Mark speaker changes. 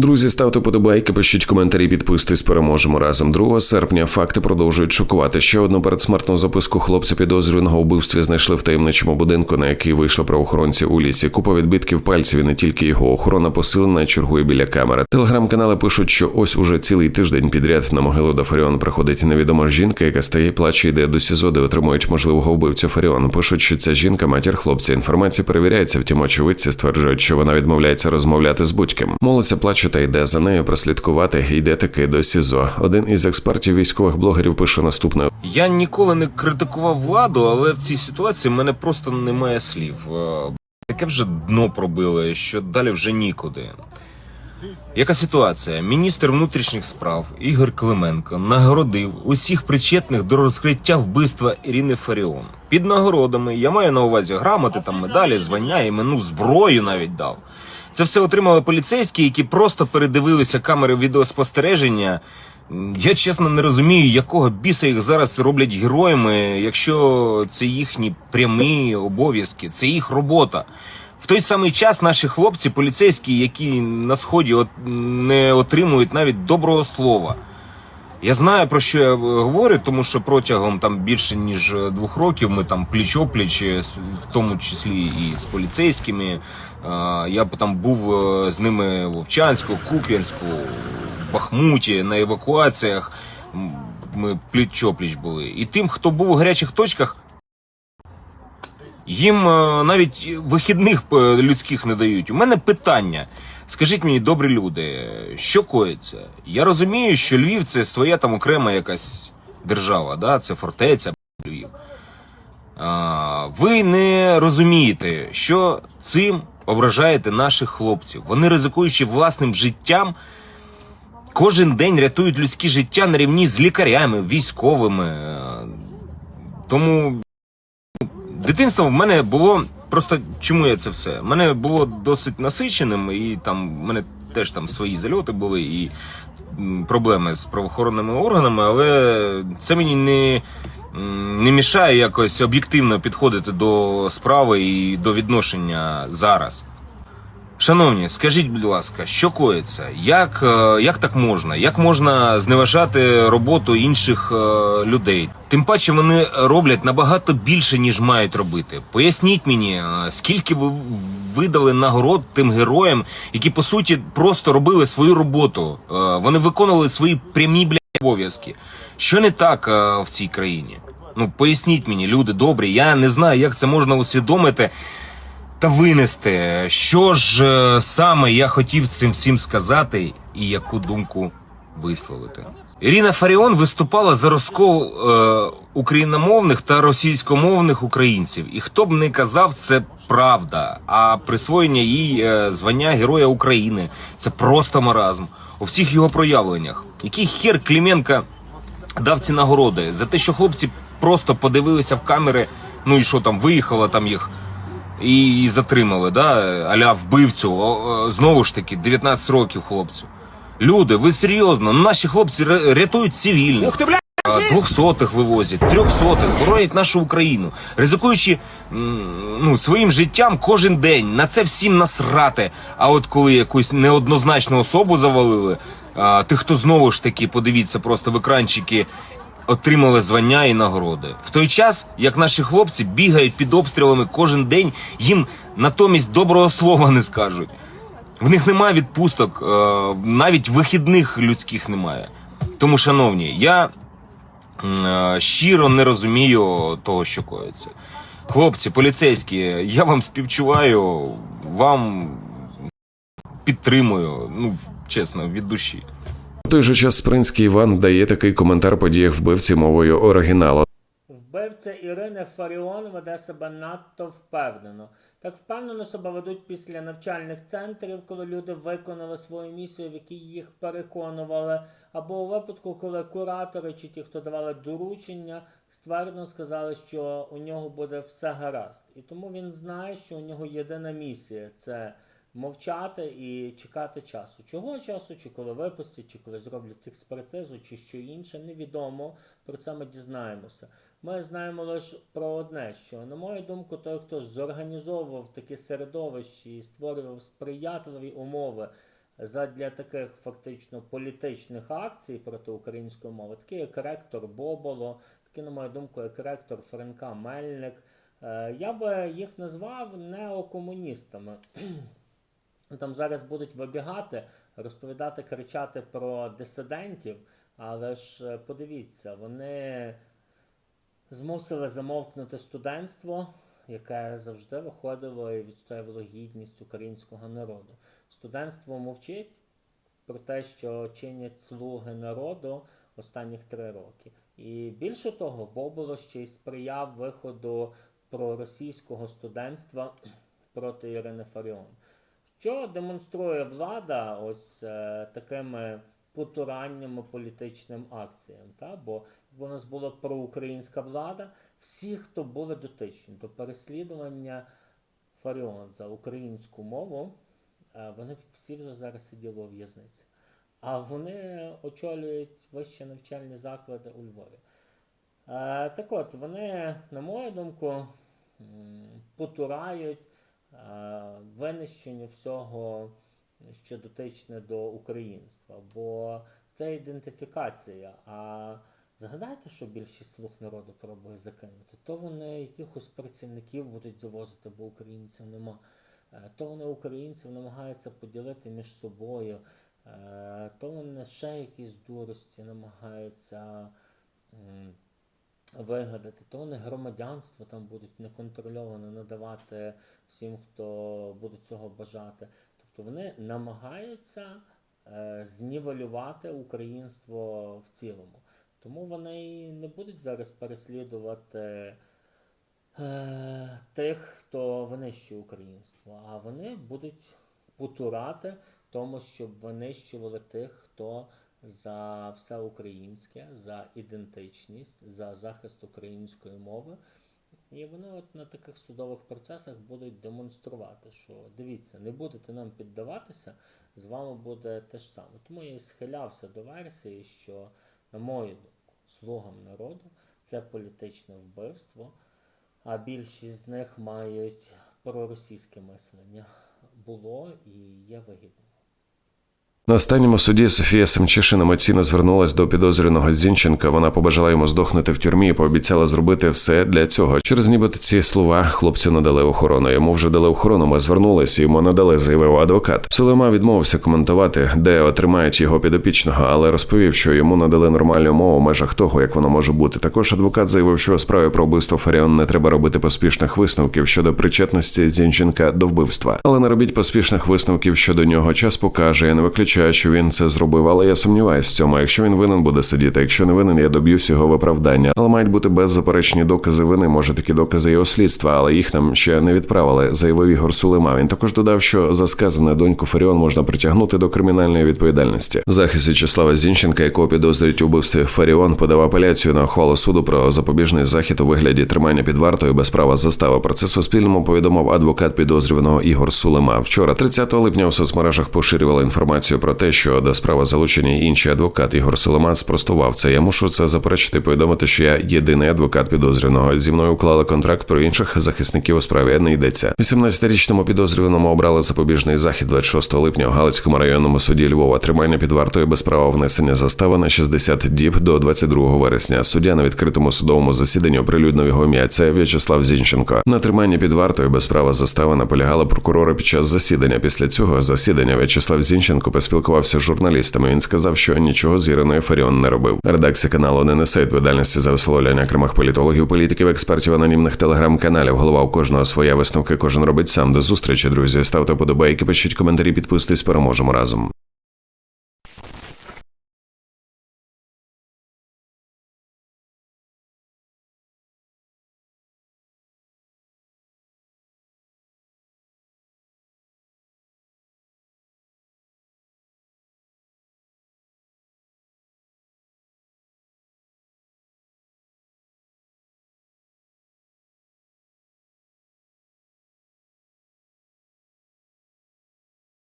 Speaker 1: Друзі, ставте подобайки, пишіть коментарі, підписуйтесь, переможемо разом. 2 серпня факти продовжують шокувати. Ще одну передсмертну записку хлопця підозрюваного у вбивстві знайшли в таємничому будинку, на який вийшли правоохоронці у лісі. Купа відбитків пальців і не тільки його. Охорона посилена чергує біля камери. Телеграм-канали пишуть, що ось уже цілий тиждень підряд на могилу до Фаріон приходить невідома жінка, яка стає, плаче, йде до СІЗО, де отримують можливого вбивцю Фаріон. Пишуть, що ця жінка матір хлопця. Інформація перевіряється, втім очевидці стверджують, що вона відмовляється розмовляти з будь-ким. Молиться, плаче та йде за нею прослідкувати. Йде таки до СІЗО. Один із експертів військових блогерів пише наступне:
Speaker 2: Я ніколи не критикував владу, але в цій ситуації в мене просто немає слів. Е, Таке вже дно пробили, що далі вже нікуди. Яка ситуація? Міністр внутрішніх справ Ігор Клименко нагородив усіх причетних до розкриття вбивства Ірини Фаріон. Під нагородами я маю на увазі грамоти, там медалі, звання, імену, зброю навіть дав. Це все отримали поліцейські, які просто передивилися камери відеоспостереження. Я чесно не розумію, якого біса їх зараз роблять героями, якщо це їхні прямі обов'язки, це їх робота. В той самий час наші хлопці, поліцейські, які на сході от не отримують навіть доброго слова. Я знаю про що я говорю, тому що протягом там більше ніж е, двох років ми там пліч-опліч, е, в тому числі і з поліцейськими. Е, Я там був з ними в Вовчанську, Куп'янську, Бахмуті на евакуаціях. Ми пліч-опліч були. І тим, хто був у гарячих точках, їм навіть вихідних людських не дають. У мене питання. Скажіть мені, добрі люди, що коїться? Я розумію, що Львів це своя там окрема якась держава, да? це фортеця Львів. А, ви не розумієте, що цим ображаєте наших хлопців. Вони ризикуючи власним життям, кожен день рятують людські життя на рівні з лікарями, військовими. Тому дитинство в мене було просто чому я це все? Мене було досить насиченим, і там мене теж там свої зальоти були і проблеми з правоохоронними органами, але це мені не, не мішає якось об'єктивно підходити до справи і до відношення зараз. Шановні, скажіть, будь ласка, що коїться? Як, е, як так можна? Як можна зневажати роботу інших е, людей? Тим паче вони роблять набагато більше, ніж мають робити. Поясніть мені, е, скільки ви видали нагород тим героям, які по суті просто робили свою роботу. Вони виконували свої прямі бля обов'язки. Що не так в цій країні? Ну поясніть мені, люди добрі. Я не знаю, як це можна усвідомити та винести, що ж е, саме я хотів цим всім сказати і яку думку висловити. Ірина Фаріон виступала за розкол е, україномовних та російськомовних українців. І хто б не казав, це правда. А присвоєння їй е, звання Героя України це просто маразм у всіх його проявленнях. Який хер Клименка дав ці нагороди за те, що хлопці просто подивилися в камери. Ну і що там, виїхало там їх і, і затримали, да, аля вбивцю. О, о, Знову ж таки, 19 років хлопцю. Люди, ви серйозно? Наші хлопці рятують цивільних. Ух ти, бля! Двохсотих вивозять, трьохсотих, боронять нашу Україну, ризикуючи ну, своїм життям кожен день. На це всім насрати. А от коли якусь неоднозначну особу завалили, а, тих, хто знову ж таки, подивіться просто в екранчики, отримали звання і нагороди. В той час, як наші хлопці бігають під обстрілами кожен день, їм натомість доброго слова не скажуть. В них немає відпусток, е, навіть вихідних людських немає. Тому, шановні, я е, щиро не розумію того, що коїться. Хлопці, поліцейські, я вам співчуваю, вам підтримую, ну чесно, від душі.
Speaker 1: Той же час Спринський Іван дає такий коментар подіях вбивці мовою оригіналу.
Speaker 3: Вбивця Ірини Фаріон веде себе надто впевнено. Так впевнено себе ведуть після навчальних центрів, коли люди виконали свою місію, в якій їх переконували, або у випадку, коли куратори чи ті, хто давали доручення, ствердно сказали, що у нього буде все гаразд. І тому він знає, що у нього єдина місія це мовчати і чекати часу. Чого часу, чи коли випустять, чи коли зроблять експертизу, чи що інше, невідомо. Про це ми дізнаємося. Ми знаємо лише про одне, що, на мою думку, той, хто зорганізовував таке середовище і створював сприятливі умови задля таких фактично політичних акцій проти української мови, такі як ректор Боболо, такі, на мою думку, як ректор Френка Мельник. Е, Я би їх назвав неокомуністами. Там зараз будуть вибігати, розповідати, кричати про дисидентів, але ж е, подивіться, вони змусили замовкнути студентство, яке завжди виходило і відстоювало гідність українського народу. Студентство мовчить про те, що чинять слуги народу останніх три роки. І більше того, Боболо ще й сприяв виходу проросійського студентства проти Ірини Фаріон. Що демонструє влада ось е, такими потураннями політичним акціям? Та? Бо якби у нас була проукраїнська влада, всі, хто були дотичні до переслідування Фаріон за українську мову, е, вони всі вже зараз сиділи у в'язниці. А вони очолюють вищі навчальні заклади у Львові. Е, так от, вони, на мою думку, потурають винищенню всього, що дотичне до українства. Бо це ідентифікація. А згадайте, що більшість слуг народу пробує закинути. То вони якихось працівників будуть завозити, бо українців нема. Е, То вони українців намагаються поділити між собою, е, то вони ще якісь дурості намагаються вигадати, то вони громадянство там будуть неконтрольовано надавати всім, хто буде цього бажати. Тобто вони намагаються е, знівелювати українство в цілому. Тому вони не будуть зараз переслідувати е, тих, хто винищує українство, а вони будуть потурати тому, щоб винищували тих, хто за все українське, за ідентичність, за захист української мови. І вони от на таких судових процесах будуть демонструвати, що дивіться, не будете нам піддаватися, з вами буде те ж саме. Тому я і схилявся до версії, що, на мою думку, слугам народу це політичне вбивство, а більшість з них мають проросійське мислення. Було і є вигідно.
Speaker 1: На останньому суді Софія Семчишин емоційно звернулась до підозрюваного Зінченка. Вона побажала йому здохнути в тюрмі і пообіцяла зробити все для цього. Через нібито ці слова хлопцю надали охорону. Йому вже дали охорону. Ми звернулися, йому надали, заявив адвокат. Сулейма відмовився коментувати, де отримають його підопічного, але розповів, що йому надали нормальну мову в межах того, як воно може бути. Також адвокат заявив, що у справі про вбивство Фаріон не треба робити поспішних висновків щодо причетності Зінченка до вбивства. Але не робіть поспішних висновків щодо нього. Час покаже. Я не виключаю, що він це зробив, але я сумніваюся в цьому. Якщо він винен буде сидіти, якщо не винен, я доб'юсь його виправдання. Але мають бути беззаперечні докази вини. Може такі докази його слідства, але їх нам ще не відправили. Заявив Ігор Сулима. Він також додав, що за сказане доньку Фаріон можна притягнути до кримінальної відповідальності. Захист В'ячеслава Зінченка, якого підозрюють у вбивстві Фаріон, подав апеляцію на ухвалу суду про запобіжний захід у вигляді тримання під вартою без права застави. Про це Суспільному повідомив адвокат підозрюваного Ігор Сулима. Вчора, 30 липня, у соцмережах поширювали інформацію про те, що до справи залучені інший адвокат Ігор Сулима спростував це. Я мушу це заперечити. Повідомити, що я єдиний адвокат підозрюваного. Зі мною уклали контракт про інших захисників у справі. Не йдеться. 18-річному підозрюваному обрали запобіжний захід 26 липня у Галицькому районному суді Львова. Тримання під вартою без права внесення застави на 60 діб до 22 вересня. Суддя на відкритому судовому засіданні оприлюднив його ім'я. Це В'ячеслав Зінченко. На тримання під вартою без права застави наполягали прокурори під час засідання. Після цього засідання В'ячеслав Зінченко поспілкувався з журналістами. Він сказав, що нічого з Іриною Фаріон не робив. Редакція каналу не несе відповідальності за висловлення окремих політологів, політиків, експертів, анонімних телеграм-каналів. Голова у кожного своя висновки. Кожен робить сам. До зустрічі, друзі. Ставте подобайки, пишіть коментарі, підписуйтесь. Переможемо разом.